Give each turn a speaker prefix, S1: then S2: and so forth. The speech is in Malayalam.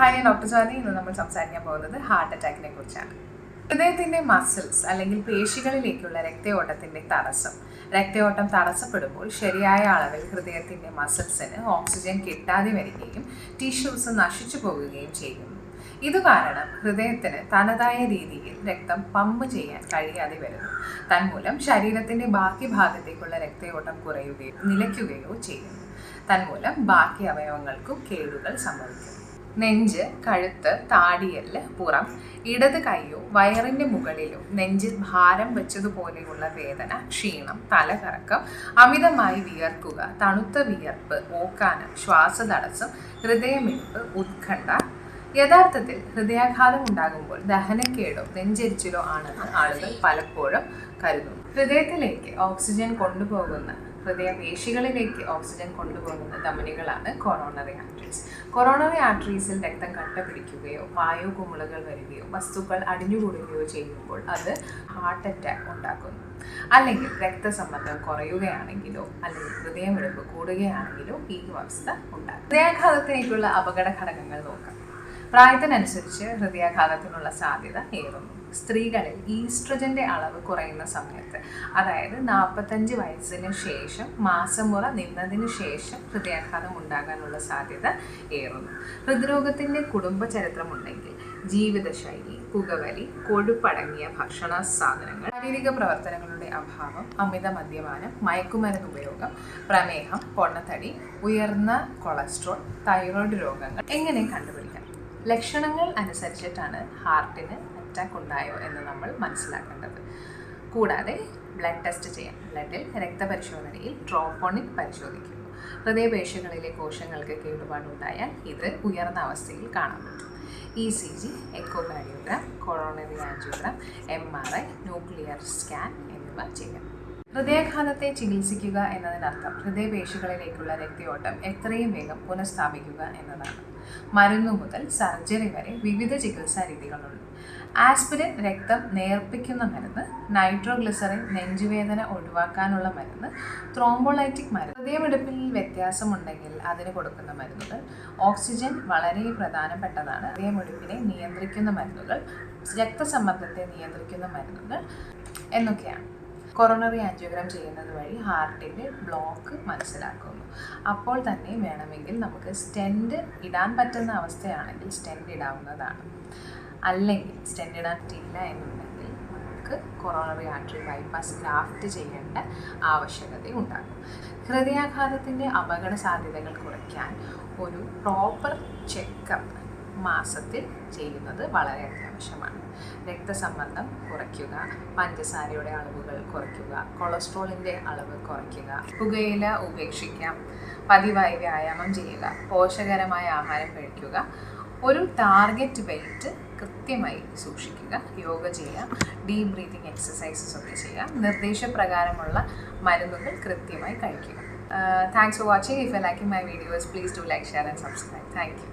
S1: ഹായ് ഞാൻ ഡോക്ടർ ജാതി ഇന്ന് നമ്മൾ സംസാരിക്കാൻ പോകുന്നത് ഹാർട്ട് അറ്റാക്കിനെ കുറിച്ചാണ്. ഹൃദയത്തിന്റെ മസിൽസ് അല്ലെങ്കിൽ പേശികളിലേക്കുള്ള രക്തയോട്ടത്തിന്റെ തടസ്സം. രക്തയോട്ടം തടസ്സപ്പെടുമ്പോൾ ശരിയായ അളവിൽ ഹൃദയത്തിന്റെ മസിൽസിന് ഓക്സിജൻ കിട്ടാതെ വരികയും ടിഷ്യൂസ് നശിച്ചു പോകുകയും ചെയ്യുന്നു ഇത് കാരണം ഹൃദയത്തിന് തനതായ രീതിയിൽ രക്തം പമ്പ് ചെയ്യാൻ കഴിയാതെ വരുന്നു. തന്മൂലം ശരീരത്തിന്റെ ബാക്കി ഭാഗത്തേക്കുള്ള രക്തയോട്ടം കുറയുകയോ നിലയ്ക്കുകയോ ചെയ്യുന്നു തന്മൂലം ബാക്കി അവയവങ്ങൾക്കും കേടുകൾ സംഭവിക്കുന്നു നെഞ്ച് കഴുത്ത് താടിയെല്ല് പുറം ഇടത് കൈയോ വയറിന്റെ മുകളിലോ നെഞ്ചിൽ ഭാരം വെച്ചതുപോലെയുള്ള വേദന ക്ഷീണം തലകറക്കം അമിതമായി വിയർക്കുക തണുത്ത വിയർപ്പ് ഓക്കാനം ശ്വാസതടസ്സം ഹൃദയമിടിപ്പ് ഉത്കണ്ഠ. യഥാർത്ഥത്തിൽ ഹൃദയാഘാതം ഉണ്ടാകുമ്പോൾ ദഹനക്കേടോ നെഞ്ചരിച്ചിലോ ആണെന്ന് ആളുകൾ പലപ്പോഴും കരുതുന്നു. ഹൃദയത്തിലേക്ക് ഓക്സിജൻ കൊണ്ടുപോകുന്ന ഹൃദയപേശികളിലേക്ക് ഓക്സിജൻ കൊണ്ടുപോകുന്ന ധമനികളാണ് കൊറോണറി ആർട്ടറീസ് കൊറോണറി ആർട്ടറീസിൽ രക്തം കട്ട പിടിക്കുകയോ വായു കുമിളകൾ വരികയോ വസ്തുക്കൾ അടിഞ്ഞുകൂടുകയോ ചെയ്യുമ്പോൾ അത് ഹാർട്ട് അറ്റാക്ക് ഉണ്ടാക്കുന്നു. അല്ലെങ്കിൽ രക്തസമ്മർദ്ദം കുറയുകയാണെങ്കിലോ അല്ലെങ്കിൽ ഹൃദയമിടിപ്പ് കൂടുകയാണെങ്കിലോ ഈ അവസ്ഥ ഉണ്ടാകും ഹൃദയാഘാതത്തിലേക്കുള്ള അപകട ഘടകങ്ങൾ നോക്കാം. പ്രായത്തിനനുസരിച്ച് ഹൃദയാഘാതത്തിനുള്ള സാധ്യത ഏറുന്നു. സ്ത്രീകളിൽ ഈസ്ട്രജന്റെ അളവ് കുറയുന്ന സമയത്ത് അതായത് നാൽപ്പത്തഞ്ച് വയസ്സിന് ശേഷം മാസം മുറ നിന്നതിന് ശേഷം ഹൃദയാഘാതം ഉണ്ടാകാനുള്ള സാധ്യത ഏറുന്നു. ഹൃദ്രോഗത്തിന്റെ കുടുംബ ചരിത്രമുണ്ടെങ്കിൽ ജീവിതശൈലി പുകവലി കൊഴുപ്പടങ്ങിയ ഭക്ഷണ സാധനങ്ങൾ ശാരീരിക പ്രവർത്തനങ്ങളുടെ അഭാവം അമിത മദ്യപാനം മയക്കുമരുന്ന് ഉപയോഗം പ്രമേഹം പൊണ്ണത്തടി ഉയർന്ന കൊളസ്ട്രോൾ തൈറോയ്ഡ് രോഗങ്ങൾ. എങ്ങനെ കണ്ടുപിടിക്കാം? ലക്ഷണങ്ങൾ അനുസരിച്ചിട്ടാണ് ഹാർട്ടിന് അറ്റാക്ക് ഉണ്ടായോ എന്ന് നമ്മൾ മനസ്സിലാക്കേണ്ടത്. കൂടാതെ ബ്ലഡ് ടെസ്റ്റ് ചെയ്യാം ബ്ലഡിൽ രക്തപരിശോധനയിൽ ട്രോപ്പോണിൻ പരിശോധിക്കുന്നു. ഹൃദയപേശികളിലെ കോശങ്ങൾക്ക് കേടുപാടുണ്ടായാൽ ഇത് ഉയർന്ന അവസ്ഥയിൽ കാണാൻ പറ്റും. E C G echocardiogram coronary angiogram M R I nuclear scan എന്നിവ ചെയ്യാം. ഹൃദയാഘാതത്തെ ചികിത്സിക്കുക എന്നതിനർത്ഥം ഹൃദയപേശികളിലേക്കുള്ള രക്തയോട്ടം എത്രയും വേഗം പുനഃസ്ഥാപിക്കുക എന്നതാണ്. മരുന്നു മുതൽ സർജറി വരെ വിവിധ ചികിത്സാ രീതികളുണ്ട്. ആസ്പിരിൻ രക്തം നേർപ്പിക്കുന്ന മരുന്ന് നൈട്രോഗ്ലിസറിൻ നെഞ്ചുവേദന ഒഴിവാക്കാനുള്ള മരുന്ന് ത്രോംബോളൈറ്റിക് മരുന്ന് ഹൃദയമിടിപ്പിൽ വ്യത്യാസമുണ്ടെങ്കിൽ അതിന് കൊടുക്കുന്ന മരുന്നുകൾ ഓക്സിജൻ വളരെ പ്രധാനപ്പെട്ടതാണ് ഹൃദയമിടിപ്പിനെ നിയന്ത്രിക്കുന്ന മരുന്നുകൾ രക്തസമ്മർദ്ദത്തെ നിയന്ത്രിക്കുന്ന മരുന്നുകൾ എന്നൊക്കെയാണ്. കൊറോണറി ആൻജിയോഗ്രാം ചെയ്യുന്നത് വഴി ഹാർട്ടിന്റെ ബ്ലോക്ക് മനസ്സിലാക്കുന്നു. അപ്പോൾ തന്നെ വേണമെങ്കിൽ നമുക്ക് സ്റ്റെൻഡ് ഇടാൻ പറ്റുന്ന അവസ്ഥയാണെങ്കിൽ സ്റ്റെൻഡ് ഇടാവുന്നതാണ്. അല്ലെങ്കിൽ സ്റ്റെൻഡ് ഇടാൻ പറ്റില്ല എന്നുണ്ടെങ്കിൽ നമുക്ക് കൊറോണറി ആർട്ടറി ബൈപ്പാസ് ഗ്രാഫ്റ്റ് ചെയ്യേണ്ട ആവശ്യകത ഉണ്ടാകും. ഹൃദയാഘാതത്തിന്റെ അപകട സാധ്യതകൾ കുറയ്ക്കാൻ ഒരു പ്രോപ്പർ ചെക്കപ്പ് മാസത്തിൽ ചെയ്യുന്നത് വളരെ അത്യാവശ്യമാണ്. രക്തസമ്മർദ്ദം കുറയ്ക്കുക പഞ്ചസാരയുടെ അളവുകൾ കുറയ്ക്കുക കൊളസ്ട്രോളിന്റെ അളവ് കുറയ്ക്കുക പുകയില ഉപേക്ഷിക്കാം പതിവായി വ്യായാമം ചെയ്യുക പോഷകരമായ ആഹാരം കഴിക്കുക ഒരു ടാർഗറ്റ് വെയിറ്റ് കൃത്യമായി സൂക്ഷിക്കുക യോഗ ചെയ്യുക ഡീപ് ബ്രീതിങ് എക്സസൈസസ് ഒക്കെ ചെയ്യുക നിർദ്ദേശപ്രകാരമുള്ള മരുന്നുകൾ കൃത്യമായി കഴിക്കുക. Thanks for watching if you liking my videos please do like share and subscribe thank you